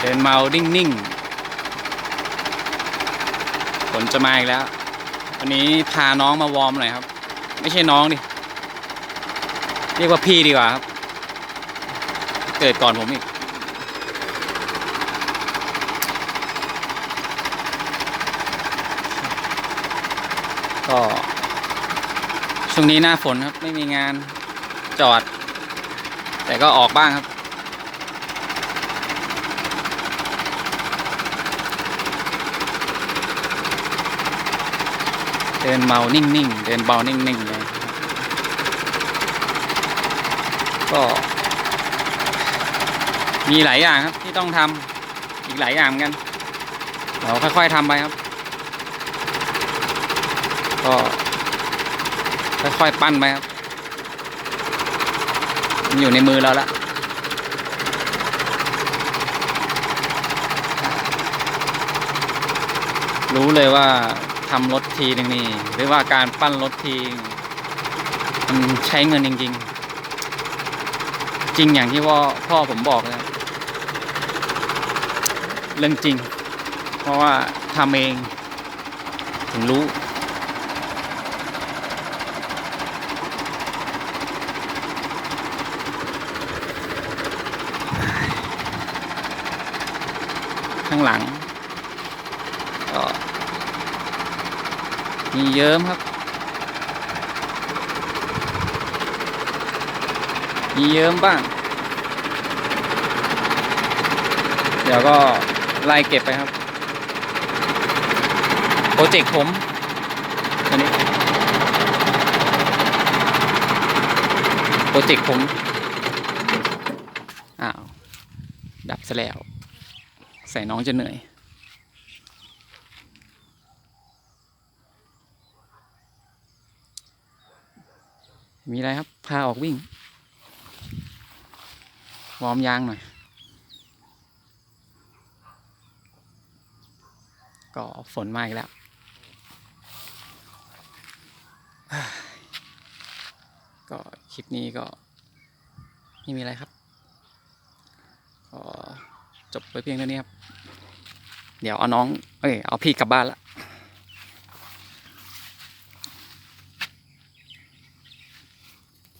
เดินเมานิ่งๆฝนจะมาอีกแล้ว วันนี้พาน้องมาวอร์มหน่อยครับ ไม่ใช่น้องดิ เรียกว่าพี่ดีกว่าครับ เกิดก่อนผมอีก ก็ช่วงนี้หน้าฝนครับ ไม่มีงานจอด แต่ก็ออกบ้างครับ ดินเมานิ่งๆ เดินเบานิ่งๆเลยก็ มีหลายอย่างครับที่ต้องทำอีกหลายอย่างกันเราค่อยๆทำไปครับ ก็ค่อยๆปั้นไปครับมันอยู่ในมือเราละรู้เลยว่า ทำรถทีนึงนี่หรือว่าการปั้นรถทีมันใช้เงินจริง ๆ จริงอย่างที่ว่าพ่อผมบอกนะเรื่องจริง เพราะว่าทำเองถึงรู้ข้างหลังก็ มีเยิ้มครับ มีเยิ้มบ้าง เดี๋ยวก็ไล่เก็บไปครับ โปรเจกต์ผมอันนี้ โปรเจกต์ผม อ้าว ดับซะแล้ว ใส่น้องจะเหนื่อย มีอะไรครับ พาออกวิ่ง วอร์มยางหน่อย ก็ฝนมาอีกแล้ว ก็คลิปนี้ก็ไม่มีอะไรครับ ก็จบไปเพียงเท่านี้ครับ เดี๋ยวเอาน้อง เอ้ย เอาพี่กลับบ้านละ